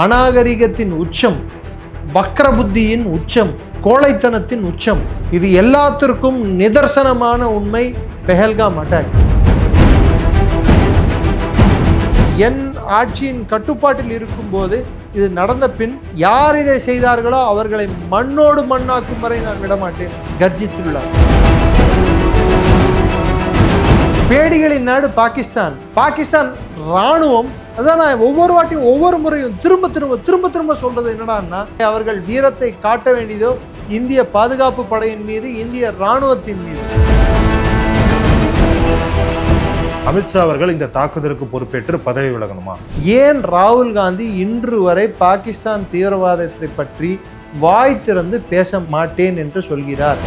அநாகரிகத்தின் உச்சம் வக்ர புத்தியின் உச்சம் கோழைத்தனத்தின் உச்சம். இது எல்லாத்திற்கும் நிதர்சனமான உண்மை பெஹல்காம் அட்டாக். என் ஆட்சியின் கட்டுப்பாட்டில் இருக்கும்போது இது நடந்த பின் யார் இதை செய்தார்களோ அவர்களை மண்ணோடு மண்ணாக்கும் வரை நான் விடமாட்டேன் கர்ஜித்துள்ளார். பேடிகளின் நாடு பாகிஸ்தான். பாகிஸ்தான் ராணுவம் அதான் நான் ஒவ்வொரு வாட்டியும் ஒவ்வொரு முறையும் திரும்ப திரும்ப திரும்ப திரும்ப சொல்றது என்னடான்னா அவர்கள் வீரத்தை காட்ட வேண்டியதோ இந்திய பாதுகாப்பு படையின் மீது இந்திய ராணுவத்தின் மீது. அமித்ஷா அவர்கள் இந்த தாக்குதலுக்கு பொறுப்பேற்று பதவி விலகணுமா? ஏன் ராகுல் காந்தி இன்று வரை பாகிஸ்தான் தீவிரவாதத்தை பற்றி வாய் திறந்து பேச மாட்டேன் என்று சொல்கிறார்?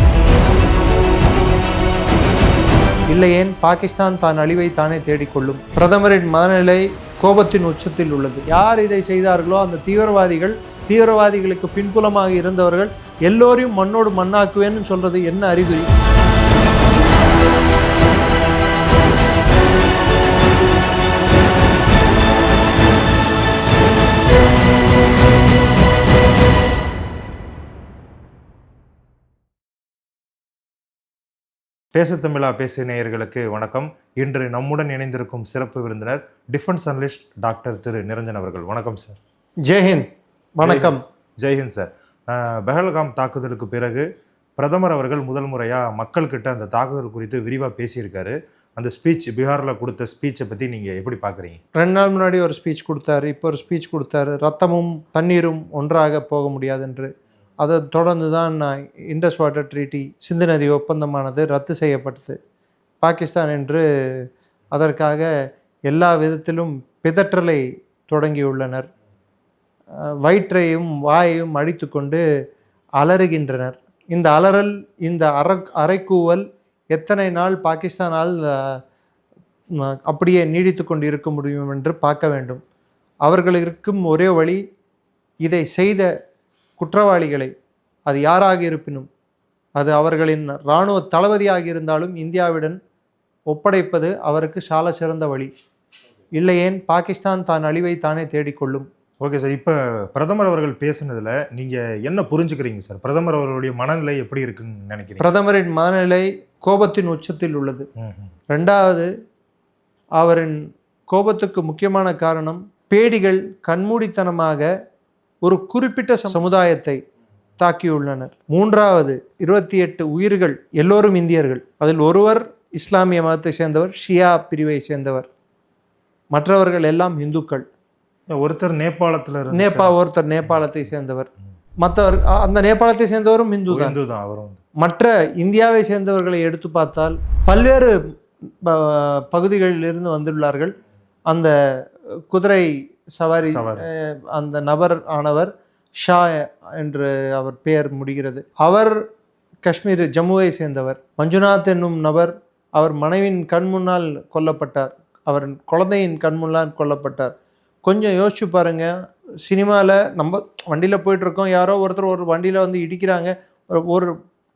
இல்லையேன் பாகிஸ்தான் தான் அழிவை தானே தேடிக்கொள்ளும். பிரதமரின் மனநிலை கோபத்தின் உச்சத்தில் உள்ளது. யார் இதை செய்தார்களோ அந்த தீவிரவாதிகள் தீவிரவாதிகளுக்கு பின்புலமாக இருந்தவர்கள் எல்லோரையும் மண்ணோடு மண்ணாக்குவேன்னு சொல்றது என்ன அறிகுறி? பேசு தமிழா பேசு நேயர்களுக்கு வணக்கம். இன்று நம்முடன் இணைந்திருக்கும் சிறப்பு விருந்தினர் டிஃபென்ஸ் அனலிஸ்ட் டாக்டர் திரு நிரஞ்சன் அவர்கள். வணக்கம் சார். ஜெய்ஹிந்த் வணக்கம். ஜெய்ஹிந்த் சார். பெஹல்காம் தாக்குதலுக்கு பிறகு பிரதமர் அவர்கள் முதல் முறையாக மக்கள்கிட்ட அந்த தாக்குதல் குறித்து விரிவாக பேசியிருக்காரு. அந்த ஸ்பீச் பீகாரில் கொடுத்த ஸ்பீச்சை பற்றி நீங்கள் எப்படி பார்க்குறீங்க ரெண்டு நாள் முன்னாடி ஒரு ஸ்பீச் கொடுத்தாரு இப்போ ஒரு ஸ்பீச் கொடுத்தாரு. ரத்தமும் தண்ணீரும் ஒன்றாக போக முடியாது என்று அதை தொடர்ந்து தான் நான் இண்டஸ் வாட்டர் ட்ரீட்டி சிந்து நதி ஒப்பந்தமானது ரத்து செய்யப்பட்டது. பாகிஸ்தான் என்று அதற்காக எல்லா விதத்திலும் பிதற்றலை தொடங்கியுள்ளனர். வயிற்றையும் வாயையும் அடித்துக்கொண்டு அலறுகின்றனர். இந்த அலறல் இந்த அற அரைக்கூவல் எத்தனை நாள் பாகிஸ்தானால் அப்படியே நீடித்து கொண்டு இருக்க முடியும் என்று பார்க்க வேண்டும். அவர்களுக்கும் ஒரே வழி இதை செய்த குற்றவாளிகளை அது யாராக இருப்பினும் அது அவர்களின் இராணுவ தளபதியாக இருந்தாலும் இந்தியாவுடன் ஒப்படைப்பது அவருக்கு சால சிறந்த வழி. இல்லையேன் பாகிஸ்தான் தான் அழிவை தானே தேடிக்கொள்ளும். ஓகே சார் இப்போ பிரதமர் அவர்கள் பேசுனதுல நீங்கள் என்ன புரிஞ்சுக்கிறீங்க சார்? பிரதமர் அவர்களுடைய மனநிலை எப்படி இருக்குன்னு நினைக்கிறீங்க? பிரதமரின் மனநிலை கோபத்தின் உச்சத்தில் உள்ளது. ரெண்டாவது அவரின் கோபத்துக்கு முக்கியமான காரணம் பேடிகள் கண்மூடித்தனமாக ஒரு குறிப்பிட்ட சமுதாயத்தை தாக்கியுள்ளனர். மூன்றாவது இருபத்தி எட்டு உயிர்கள் எல்லோரும் இந்தியர்கள். அதில் ஒருவர் இஸ்லாமிய மதத்தை சேர்ந்தவர் ஷியா பிரிவை சேர்ந்தவர். மற்றவர்கள் எல்லாம் இந்துக்கள். ஒருத்தர் நேபாளத்துல இருந்து நேபா ஒருத்தர் நேபாளத்தை சேர்ந்தவர். மற்றவர் அந்த நேபாளத்தை சேர்ந்தவரும் இந்து தான் இந்து தான் அவரும். மற்ற இந்தியாவை சேர்ந்தவர்களை எடுத்து பார்த்தால் பல்வேறு ப- பகுதிகளில் இருந்து வந்துள்ளார்கள். அந்த குதிரை சவாரி அந்த நபர் ஆனவர் ஷா என்று அவர் பெயர் முடிகிறது. அவர் காஷ்மீர் ஜம்முவை சேர்ந்தவர். மஞ்சுநாத் என்னும் நபர் அவர் மனைவியின் கண் முன்னால் கொல்லப்பட்டார். அவர் குழந்தையின் கண் முன்னால் கொல்லப்பட்டார். கொஞ்சம் யோசிச்சு பாருங்க. சினிமாவில் நம்ம வண்டியில் போயிட்டு இருக்கோம் யாரோ ஒருத்தர் ஒரு வண்டியில் வந்து இடிக்கிறாங்க. ஒரு ஒரு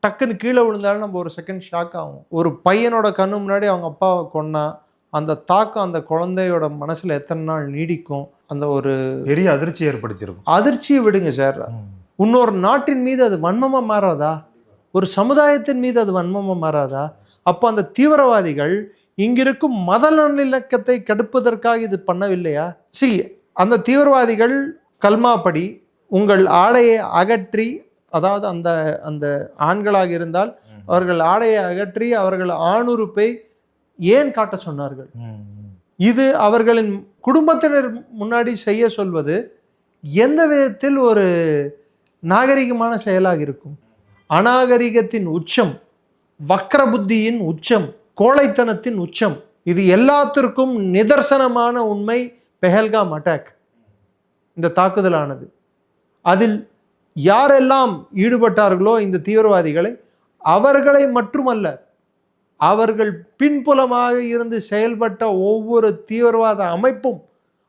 டக்குன்னு கீழே விழுந்தாலும் நம்ம ஒரு செகண்ட் ஷாக் ஆகும். ஒரு பையனோட கண்ணு முன்னாடி அவங்க அப்பாவை கொன்னா அந்த தாக்கம் அந்த குழந்தையோட மனசில் எத்தனை நாள் நீடிக்கும்? அந்த ஒரு பெரிய அதிர்ச்சி ஏற்படுத்தியிருக்கும். அதிர்ச்சியை விடுங்க சார். இன்னொரு நாட்டின் மீது அது வன்மமாக மாறாதா? ஒரு சமுதாயத்தின் மீது அது வன்மமாக மாறாதா? அப்போ அந்த தீவிரவாதிகள் இங்கிருக்கும் மத நல்லிணக்கத்தை கெடுப்பதற்காக இது பண்ணவில்லையா? சி அந்த தீவிரவாதிகள் கல்மாப்படி உங்கள் ஆடையை அகற்றி அதாவது அந்த அந்த ஆண்களாக இருந்தால். அவர்கள் ஆடையை அகற்றி அவர்கள் ஆணுறுப்பை ஏன் காட்ட சொன்னார்கள். இது அவர்களின் குடும்பத்தினர் முன்னாடி செய்ய சொல்வது எந்த விதத்தில் ஒரு நாகரிகமான செயலாக இருக்கும்? அநாகரிகத்தின் உச்சம் வக்ர புத்தியின் உச்சம் கோழைத்தனத்தின் உச்சம் இது எல்லாத்திற்கும் நிதர்சனமான உண்மை பெஹல்காம் அட்டாக். இந்த தாக்குதலானது. அதில் யாரெல்லாம் ஈடுபட்டார்களோ இந்த தீவிரவாதிகளை அவர்களை மட்டுமல்ல அவர்கள் பின்புலமாக இருந்து செயல்பட்ட ஒவ்வொரு தீவிரவாத அமைப்பும்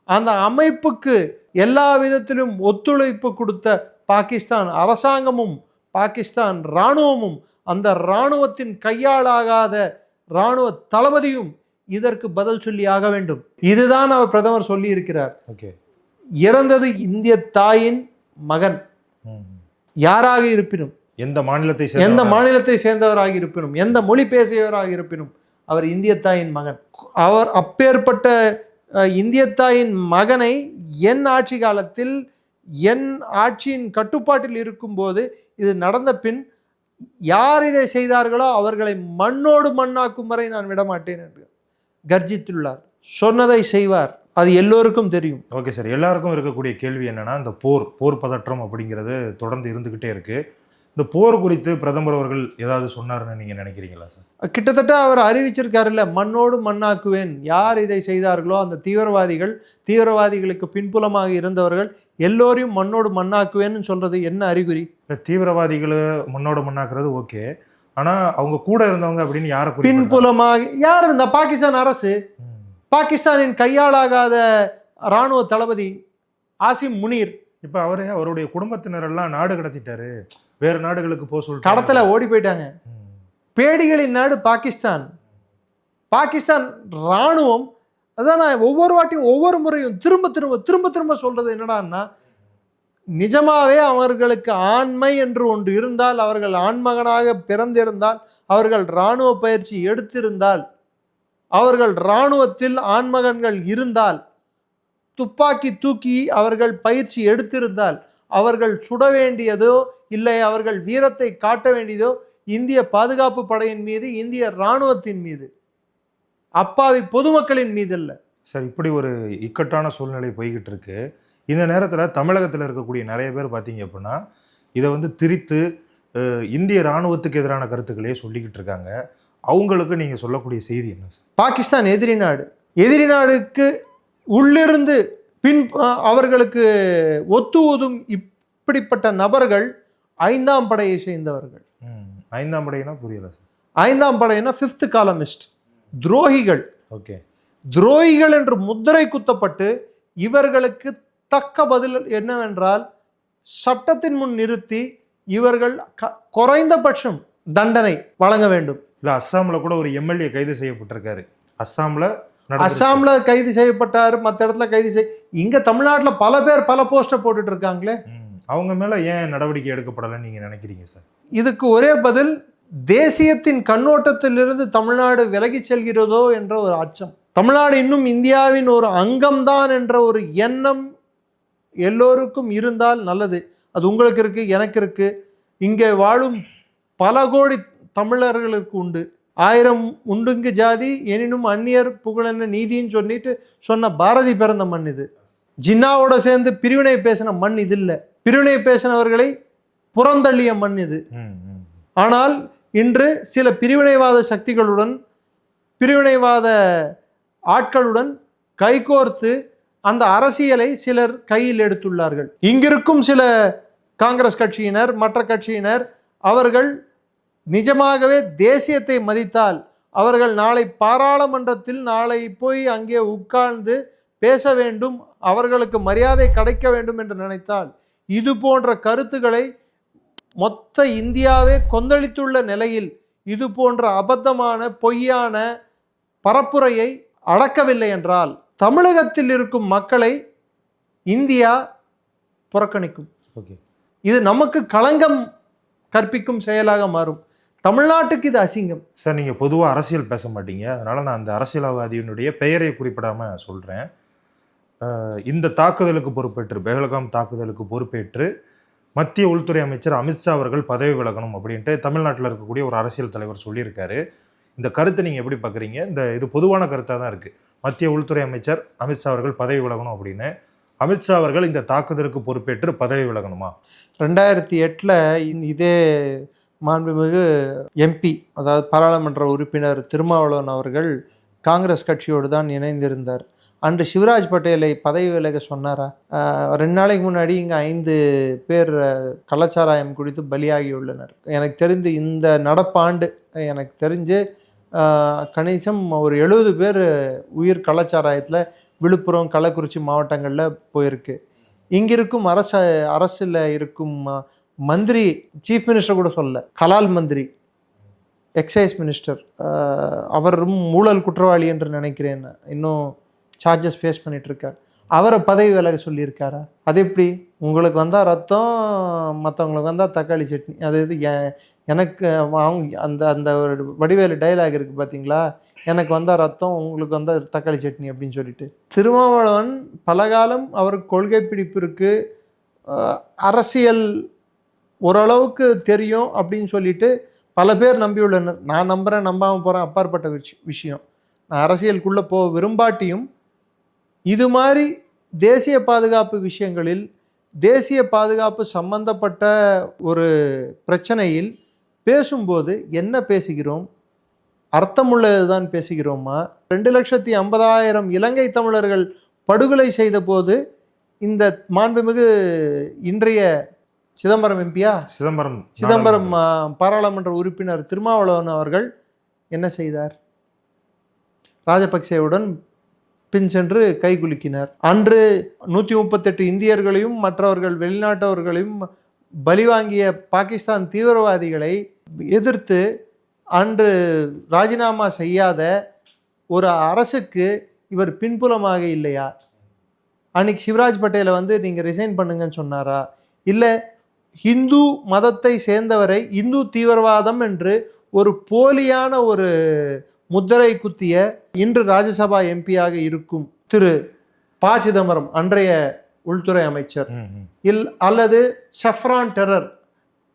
அந்த அமைப்புக்கு எல்லா விதத்திலும் ஒத்துழைப்பு கொடுத்த பாகிஸ்தான் அரசாங்கமும் பாகிஸ்தான் இராணுவமும் அந்த இராணுவத்தின் கையாளாகாத இராணுவ தளபதியும் இதற்கு பதில் சொல்லி ஆக வேண்டும். இதுதான் அவர் பிரதமர் சொல்லி இருக்கிறார் ஓகே. இறந்தது இந்திய தாயின் மகன். யாராக இருப்பினும் எந்த மாநிலத்தை எந்த மாநிலத்தை சேர்ந்தவராக இருப்பினும் எந்த மொழி பேசியவராக இருப்பினும் அவர் இந்திய தாயின் மகன். அவர் அப்பேற்பட்ட இந்திய தாயின் மகனை என் ஆட்சி காலத்தில் என் ஆட்சியின் கட்டுப்பாட்டில் இருக்கும்போது இது நடந்த பின் யார் இதை செய்தார்களோ அவர்களை மண்ணோடு மண்ணாக்கும் வரை நான் விடமாட்டேன் என்று கர்ஜித்துள்ளார். சொன்னதை செய்வார். அது எல்லோருக்கும் தெரியும். ஓகே சார் எல்லாருக்கும் இருக்கக்கூடிய கேள்வி என்னன்னா இந்த போர் போர் பதற்றம் அப்படிங்கிறது தொடர்ந்து இருந்துகிட்டே இருக்கு. இந்த போர் குறித்து பிரதமர் அவர்கள் ஏதாவது சொன்னாருன்னு நீங்க நினைக்கிறீங்களா சார்? கிட்டத்தட்ட அவர் அறிவிச்சிருக்காருல்ல மண்ணோடு மண்ணாக்குவேன். யார் இதை செய்தார்களோ அந்த தீவிரவாதிகள் தீவிரவாதிகளுக்கு பின்புலமாக இருந்தவர்கள் எல்லோரையும் மண்ணோடு மண்ணாக்குவேன்னு சொல்றது என்ன அறிகுறி? தீவிரவாதிகளை முன்னோட முன்னாக்குறது ஓகே. ஆனா அவங்க கூட இருந்தவங்க அப்படின்னு யாரை? பின்புலமாக யார் இந்த பாகிஸ்தான் அரசு. பாகிஸ்தானின் கையாளாகாத இராணுவ தளபதி ஆசிம் முனீர். இப்ப அவரே அவருடைய குடும்பத்தினர் எல்லாம் நாடு கடத்திட்டாரு. வேற நாடுகளுக்கு போக சொல்லிட்டு கடத்துல ஓடி போயிட்டாங்க. பேடிகளின் நாடு பாகிஸ்தான். பாகிஸ்தான் இராணுவம் அதான் நான் ஒவ்வொரு வாட்டியும் ஒவ்வொரு முறையும் திரும்ப திரும்ப திரும்ப திரும்ப சொல்றது என்னடான்னா நிஜமாவே அவர்களுக்கு ஆண்மை என்று ஒன்று இருந்தால் அவர்கள் ஆண்மகனாக பிறந்திருந்தால் அவர்கள் இராணுவ பயிற்சி எடுத்திருந்தால் அவர்கள் இராணுவத்தில் ஆண்மகன்கள் இருந்தால் துப்பாக்கி தூக்கி அவர்கள் பயிற்சி எடுத்திருந்தால் அவர்கள் சுட வேண்டியதோ இல்லை அவர்கள் வீரத்தை காட்ட வேண்டியதோ இந்திய பாதுகாப்பு படையின் மீது இந்திய இராணுவத்தின் மீது அப்பாவி பொதுமக்களின் மீது அல்ல சார் இப்படி ஒரு இக்கட்டான சூழ்நிலை போய்கிட்டு இருக்கு இந்த நேரத்தில் தமிழகத்தில் இருக்கக்கூடிய நிறைய பேர் பார்த்தீங்க அப்படின்னா இதை வந்து திரித்து இந்திய இராணுவத்துக்கு எதிரான கருத்துக்களையே சொல்லிக்கிட்டு இருக்காங்க. அவங்களுக்கு நீங்கள் சொல்லக்கூடிய செய்தி என்ன சார்? பாகிஸ்தான் எதிரி நாடு. எதிரி நாடுக்கு உள்ளிருந்து பின் அவர்களுக்கு ஒத்து ஊதும் இப்படிப்பட்ட நபர்கள் ஐந்தாம் படையை சேர்ந்தவர்கள். ஐந்தாம் படையினா புரியல சார். ஐந்தாம் படையினா ஃபிஃப்த் காலமிஸ்ட் துரோகிகள். ஓகே. துரோகிகள் என்று முத்திரை குத்தப்பட்டு இவர்களுக்கு தக்க பதில் என்னவென்றால் சட்டத்தின் முன் நிறுத்தி இவர்கள் குறைந்தபட்சம் தண்டனை வழங்க வேண்டும். இல்லை அஸ்ஸாமில் கூட ஒரு எம்எல்ஏ கைது செய்யப்பட்டிருக்காரு. அஸ்ஸாமில் அஸ்ஸாம்ல கைது செய்யப்பட்டார் மற்ற இடத்துல கைது செய் இங்க தமிழ்நாட்டுல பல பேர் பல போஸ்டர் போட்டுட்டு இருக்காங்களே அவங்க மேலே ஏன் நடவடிக்கை எடுக்கப்படலைன்னு நீங்கள் நினைக்கிறீங்க சார்? இதுக்கு ஒரே பதில் தேசியத்தின் கண்ணோட்டத்திலிருந்து தமிழ்நாடு விலகிச் செல்கிறதோ என்ற ஒரு அச்சம். தமிழ்நாடு இன்னும் இந்தியாவின் ஒரு அங்கம்தான் என்ற ஒரு எண்ணம் எல்லோருக்கும் இருந்தால் நல்லது. அது உங்களுக்கு இருக்கு எனக்கு இருக்கு. இங்கே வாழும் பல கோடி தமிழர்களுக்கு உண்டு. ஆயிரம் உண்டுங்கு ஜாதி எனினும் அந்நியர் புகழென்ன நீதின்னு சொல்லிட்டு சொன்ன பாரதி பிறந்த மண் இது. ஜின்னாவோட சேர்ந்து பிரிவினை பேசின மண் இது இல்லை பிரிவினை பேசினவர்களை புறந்தள்ளிய மண் இது. ஆனால் இன்று சில பிரிவினைவாத சக்திகளுடன் பிரிவினைவாத ஆட்களுடன் கைகோர்த்து அந்த அரசியலை சிலர் கையில் எடுத்துள்ளார்கள். இங்கிருக்கும் சில காங்கிரஸ் கட்சியினர் மற்ற கட்சியினர் அவர்கள் நிஜமாகவே தேசியத்தை மதித்தால் அவர்கள் நாளை பாராளுமன்றத்தில் நாளை போய் அங்கே உட்கார்ந்து பேச வேண்டும் அவர்களுக்கு மரியாதை கிடைக்க வேண்டும் என்று நினைத்தால் இது போன்ற கருத்துக்களை மொத்த இந்தியாவே கொந்தளித்துள்ள நிலையில் இது போன்ற அபத்தமான பொய்யான பரப்புரையை அடக்கவில்லை என்றால் தமிழகத்தில் இருக்கும் மக்களை இந்தியா புறக்கணிக்கும். ஓகே. இது நமக்கு களங்கம் கற்பிக்கும் செயலாக மாறும். தமிழ்நாட்டுக்கு இது அசிங்கம். சார் நீங்கள் பொதுவாக அரசியல் பேச மாட்டீங்க. அதனால் நான் அந்த அரசியல்வாதியினுடைய பெயரை குறிப்பிடாமல் சொல்கிறேன் இந்த தாக்குதலுக்கு பொறுப்பேற்று பெஹல்காம் தாக்குதலுக்கு பொறுப்பேற்று மத்திய உள்துறை அமைச்சர் அமித்ஷா அவர்கள் பதவி விலகணும் அப்படின்ட்டு தமிழ்நாட்டில் இருக்கக்கூடிய ஒரு அரசியல் தலைவர் சொல்லியிருக்காரு. இந்த கருத்தை நீங்கள் எப்படி பார்க்குறீங்க இந்த இது பொதுவான கருத்தாக தான் இருக்குது மத்திய உள்துறை அமைச்சர் அமித்ஷா அவர்கள் பதவி விலகணும் அப்படின்னு. அமித்ஷா அவர்கள் இந்த தாக்குதலுக்கு பொறுப்பேற்று பதவி விலகணுமா? ரெண்டாயிரத்தி எட்டில் இதே மாண்புமிகு எம்பி அதாவது பாராளுமன்ற உறுப்பினர் திருமாவளவன் அவர்கள் காங்கிரஸ் கட்சியோடு தான் இணைந்திருந்தார். அன்று சிவராஜ் பட்டேலை பதவி விலக சொன்னாரா? ரெண்டு நாளைக்கு முன்னாடி இங்கே ஐந்து பேர் கலாச்சாராயம் குறித்து குடித்து பலியாகியுள்ளனர். எனக்கு தெரிந்து இந்த நடப்பாண்டு எனக்கு தெரிஞ்சு கணிசம் ஒரு எழுபது பேர் உயிர் கலாச்சாராயத்தில் விழுப்புரம் கள்ளக்குறிச்சி மாவட்டங்களில் போயிருக்கு. இங்கிருக்கும் அரச அரசில் இருக்கும் மந்திரி சீஃப் மினிஸ்டர் கூட சொல்லல. கலால் மந்திரி எக்ஸைஸ் மினிஸ்டர் அவரும் ஊழல் குற்றவாளி என்று நினைக்கிறேன். இன்னும் சார்ஜஸ் ஃபேஸ் பண்ணிட்டு இருக்கார். அவரை பதவி விலக சொல்லியிருக்காரா? அது எப்படி? உங்களுக்கு வந்தால் ரத்தம் மற்றவங்களுக்கு வந்தால் தக்காளி சட்னி. அது இது எனக்கு அவங்க அந்த அந்த ஒரு வடிவேலு டைலாக் இருக்குது பார்த்தீங்களா எனக்கு வந்தால் ரத்தம் உங்களுக்கு வந்தால் தக்காளி சட்னி அப்படின்னு சொல்லிட்டு. திருமாவளவன் பலகாலம் அவருக்கு கொள்கை பிடிப்பு இருக்குது அரசியல் ஓரளவுக்கு தெரியும் அப்படின்னு சொல்லிட்டு பல பேர் நம்பியுள்ளனர் நான் நம்புகிறேன் நம்பாமல் போகிறேன் அப்பாற்பட்ட விஷயம். நான் அரசியலுக்குள்ளே போக விரும்பாட்டியும் இது மாதிரி தேசிய பாதுகாப்பு விஷயங்களில் தேசிய பாதுகாப்பு சம்பந்தப்பட்ட ஒரு பிரச்சனையில் பேசும்போது என்ன பேசுகிறோம்? அர்த்தமுள்ளது தான் பேசுகிறோமா? ரெண்டு லட்சத்தி ஐம்பதாயிரம் இலங்கை தமிழர்கள் படுகொலை செய்தபோது இந்த மாண்புமிகு இன்றைய சிதம்பரம் எம்பியா சிதம்பரம் சிதம்பரம் பாராளுமன்ற உறுப்பினர் திருமாவளவன் அவர்கள் என்ன செய்தார்? ராஜபக்சேவுடன் பின் சென்று கைகுலுக்கினார் அன்று நூற்றி முப்பத்தெட்டு இந்தியர்களையும் மற்றவர்கள் வெளிநாட்டவர்களையும் பலி வாங்கிய பாகிஸ்தான் தீவிரவாதிகளை எதிர்த்து அன்று ராஜினாமா செய்யாத ஒரு அரசுக்கு இவர் பின்புலமாக இல்லையா? அன்னைக்கு சிவராஜ் பட்டேலை வந்து நீங்கள் ரிசைன் பண்ணுங்கன்னு சொன்னாரா? இல்லை ஹிந்து மதத்தை சேர்ந்தவரை இந்து தீவிரவாதம் என்று ஒரு போலியான ஒரு முத்திரை குத்திய இன்று ராஜ்யசபா எம்பியாக இருக்கும் திரு ப சிதம்பரம் அன்றைய உள்துறை அமைச்சர். இல் அல்லது ஷஃப்ரான் டெரர்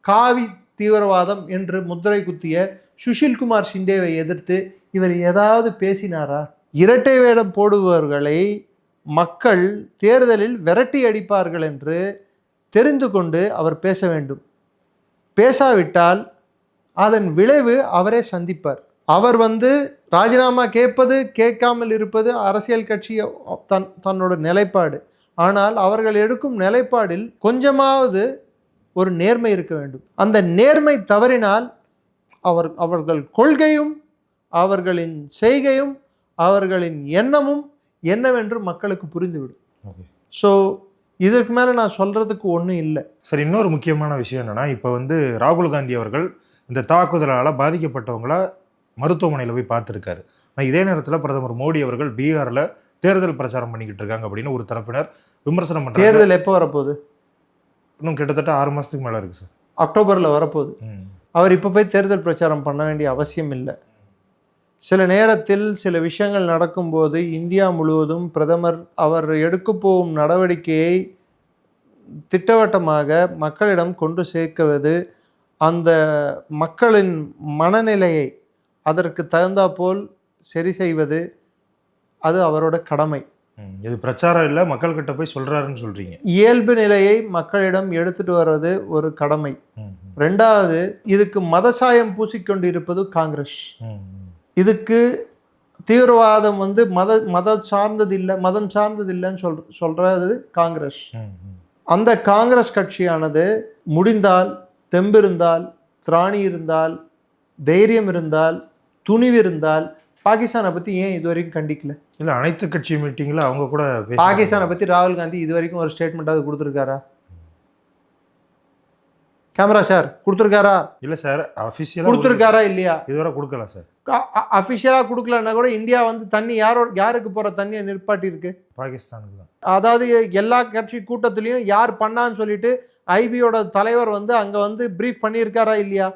காவி தீவிரவாதம் என்று முத்திரை குத்திய சுஷில்குமார் ஷிண்டேவை எதிர்த்து இவர் ஏதாவது பேசினாரா இரட்டை வேடம் போடுபவர்களை மக்கள் தேர்தலில் விரட்டி அடிப்பார்கள் என்று தெரிந்து கொண்டு அவர் பேச வேண்டும். பேசாவிட்டால் அதன் விளைவு அவரே சந்திப்பார். அவர் வந்து ராஜினாமா கேட்பது கேட்காமல் இருப்பது அரசியல் கட்சி தன் தன்னோட நிலைப்பாடு. ஆனால் அவர்கள் எடுக்கும் நிலைப்பாடில் கொஞ்சமாவது ஒரு நேர்மை இருக்க வேண்டும். அந்த நேர்மை தவறினால் அவர் அவர்கள் கொள்கையும் அவர்களின் செய்கையும் அவர்களின் எண்ணமும் என்னவென்று மக்களுக்கு புரிந்துவிடும். ஸோ இதற்கு மேலே நான் சொல்கிறதுக்கு ஒன்றும் இல்லை. சரி இன்னொரு முக்கியமான விஷயம் என்னன்னா இப்போ வந்து ராகுல் காந்தி அவர்கள் இந்த தாக்குதலால் பாதிக்கப்பட்டவங்கள மருத்துவமனையில் போய் பார்த்துருக்காரு. ஆனால் இதே நேரத்தில் பிரதமர் மோடி அவர்கள் பீகாரில் தேர்தல் பிரச்சாரம் பண்ணிக்கிட்டு இருக்காங்க அப்படின்னு ஒரு தரப்பினர் விமர்சனம் பண்ணுறாங்க தேர்தல் எப்போ வரப்போகுது? இன்னும் கிட்டத்தட்ட ஆறு மாதத்துக்கு மேலே இருக்கு சார். அக்டோபரில் வரப்போகுது. அவர் இப்போ போய் தேர்தல் பிரச்சாரம் பண்ண வேண்டிய அவசியம் இல்லை. சில நேரத்தில் சில விஷயங்கள் நடக்கும்போது இந்தியா முழுவதும் பிரதமர் அவர் எடுக்கப் போகும் நடவடிக்கையை திட்டவட்டமாக மக்களிடம் கொண்டு சேர்க்குவது அந்த மக்களின் மனநிலையை அதற்கு தகுந்தாற்போல் சரி செய்வது அது அவரோட கடமை. இது பிரச்சாரம் இல்லை மக்கள்கிட்ட போய் சொல்றாருன்னு சொல்றீங்க இயல்பு நிலையை மக்களிடம் எடுத்துட்டு வர்றது ஒரு கடமை ரெண்டாவது இதுக்கு மதசாயம் பூசிக்கொண்டிருப்பது காங்கிரஸ். இதுக்கு தீவிரவாதம் வந்து மத மதம் சார்ந்தது இல்லை மதம் சார்ந்தது இல்லைன்னு சொல் சொல்றது காங்கிரஸ். அந்த காங்கிரஸ் கட்சியானது முடிந்தால் தெம்பிருந்தால் திராணி இருந்தால் தைரியம் இருந்தால் துணிவு இருந்தால் பாகிஸ்தானை பற்றி ஏன் இது வரைக்கும் கண்டிக்கல? இல்ல அனைத்து கட்சி மீட்டிங்ல அவங்க கூட பாகிஸ்தானை பற்றி ராகுல் காந்தி இது வரைக்கும் ஒரு ஸ்டேட்மெண்ட்டாவது கொடுத்துருக்காரா? Camera sir கொடுத்துருக்காரா? இல்ல சார் அபிஷியலா கொடுத்துருக்காரா இல்லையா? இதுவரை கொடுக்கல சார் அஃபிஷியலாக கொடுக்கலன்னா கூட இந்தியா வந்து தண்ணி யாரோட யாருக்கு போகிற தண்ணியை நிற்பாட்டி இருக்கு பாகிஸ்தானுக்கு தான். அதாவது எல்லா கட்சி கூட்டத்துலேயும் யார் பண்ணான்னு சொல்லிட்டு ஐபியோட தலைவர் வந்து அங்கே வந்து ப்ரீஃப் பண்ணியிருக்காரா இல்லையா?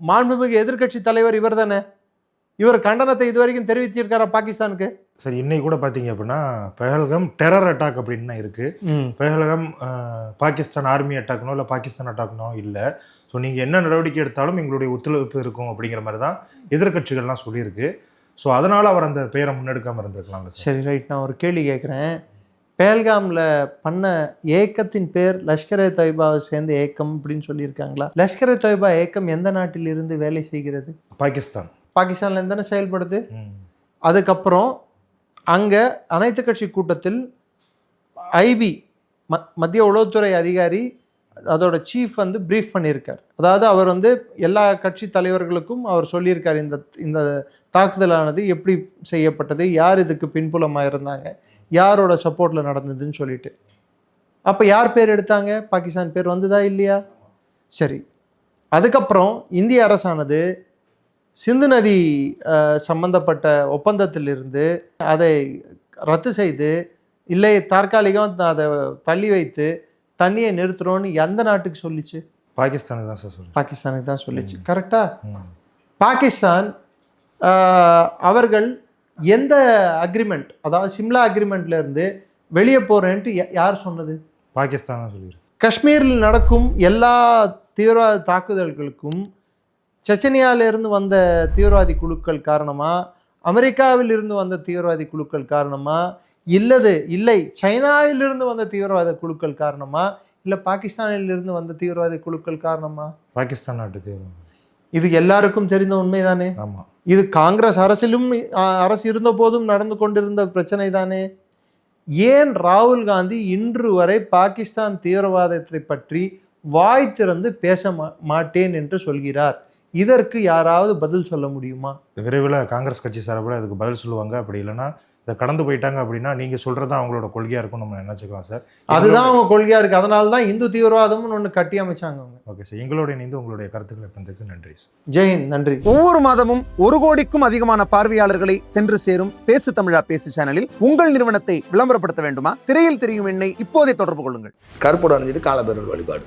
மாண்புமிகு எதிர்க்கட்சி தலைவர் இவர் தானே இவர் கண்டனத்தை இது வரைக்கும் தெரிவிச்சிருக்காரா பாகிஸ்தானுக்கு? சரி இன்னைக்கு கூட பாத்தீங்க அப்படின்னா பெஹல்கம் டெரர் அட்டாக் அப்படின்னு தான் இருக்கு. பெஹல்கம் பாகிஸ்தான் ஆர்மி அட்டாக்னோ இல்லை பாகிஸ்தான் அட்டாக்னோ இல்லை. ஸோ நீங்கள் என்ன நடவடிக்கை எடுத்தாலும் எங்களுடைய ஒத்துழைப்பு இருக்கும் அப்படிங்கிற மாதிரி தான் எதிர்க்கட்சிகள்லாம் சொல்லியிருக்கு. ஸோ அதனால அவர் அந்த பெயரை முன்னெடுக்காமல் இருந்திருக்கலாம்ல சார். ரைட். நான் ஒரு கேள்வி கேட்குறேன் பேல்காமில் பண்ண ஏக்கத்தின் பேர் லஷ்கர் ஏ தொய்பாவை சேர்ந்த ஏக்கம் அப்படின்னு சொல்லியிருக்காங்களா? லஷ்கர் ஏ தொய்பா ஏக்கம் எந்த நாட்டில் இருந்து வேலை செய்கிறது? பாகிஸ்தான். பாகிஸ்தான்ல இருந்து தானே செயல்படுது. அதுக்கப்புறம் அங்கே அனைத்து கட்சி கூட்டத்தில் ஐபி ம மத்திய உளவுத்துறை அதிகாரி அதோட சீஃப் வந்து ப்ரீஃப் பண்ணியிருக்கார். அதாவது அவர் வந்து எல்லா கட்சி தலைவர்களுக்கும் அவர் சொல்லியிருக்கார் இந்த இந்த தாக்குதலானது எப்படி செய்யப்பட்டது யார் இதுக்கு பின்புலமாக இருந்தாங்க யாரோட சப்போர்ட்டில் நடந்ததுன்னு சொல்லிட்டு. அப்போ யார் பேர் எடுத்தாங்க? பாகிஸ்தான் பேர் வந்ததா இல்லையா? சரி. அதுக்கப்புறம் இந்திய அரசானது சிந்து நதி சம்பந்தப்பட்ட ஒப்பந்தத்திலிருந்து அதை ரத்து செய்து இல்லை தற்காலிகம் அதை தள்ளி வைத்து தண்ணியை நிறுத்துறோன்னு எந்த நாட்டுக்கு சொல்லிச்சு? பாகிஸ்தானுக்கு தான் சார் சொல்றேன் பாகிஸ்தானுக்கு தான் சொல்லிச்சு. கரெக்டா ம். பாகிஸ்தான் அவர்கள் எந்த அக்ரிமெண்ட் அதாவது சிம்லா அக்ரிமெண்ட்ல இருந்து வெளியே போறேன்ட்டு யா- யார் சொன்னது? பாகிஸ்தான் தான் சொல்லியிருக்கேன் காஷ்மீரில் நடக்கும் எல்லா தீவிரவாத தாக்குதல்களுக்கும் செச்சனியால இருந்து வந்த தீவிரவாதி குழுக்கள் காரணமா? அமெரிக்காவில் இருந்து வந்த தீவிரவாதி குழுக்கள் காரணமா? இல்லது இல்லை சைனாவிலிருந்து வந்த தீவிரவாத குழுக்கள் காரணமா? இல்லை பாகிஸ்தானில் இருந்து வந்த தீவிரவாத குழுக்கள் காரணமா? பாகிஸ்தான் நாட்டு தீவிரம் இது எல்லாருக்கும் தெரிந்த உண்மைதானே ஆமா. இது காங்கிரஸ் அரசிலும் அரசு இருந்த போதும் நடந்து கொண்டிருந்த பிரச்சனை தானே? ஏன் ராகுல் காந்தி இன்று வரை பாகிஸ்தான் தீவிரவாதத்தை பற்றி வாய் திறந்து பேச மாட்டேன் என்று சொல்கிறார்? இதற்கு யாராவது பதில் சொல்ல முடியுமா? விரைவில் காங்கிரஸ் கட்சி சார்பில் அதுக்கு பதில் சொல்லுவாங்க. அப்படி இல்லைன்னா இதை கடந்து போயிட்டாங்க அப்படின்னா நீங்க சொல்றதா அவங்களோட கொள்கையா இருக்கும் நம்ம நினைச்சுக்கலாம் சார். அதுதான் அவங்க கொள்கையா இருக்கு. அதனால தான் இந்து தீவிரவாதம்னு ஒன்று கட்டி அமைச்சாங்க அவங்க. Okay sir. எங்களோட இணைந்து உங்களுடைய கருத்துக்களை தந்ததுக்கு நன்றி ஜெயஹிந்த் நன்றி. ஒவ்வொரு மாதமும் ஒரு கோடிக்கும் அதிகமான பார்வையாளர்களை சென்று சேரும் பேசு தமிழா பேசு சேனலில் உங்கள் நிறுவனத்தை விளம்பரப்படுத்த வேண்டுமா? திரையில் தெரியும் எண்ணை இப்போதே தொடர்பு கொள்ளுங்கள். கருப்போட அணிஞ்சிட்டு காலபேரர் வழிபாடு.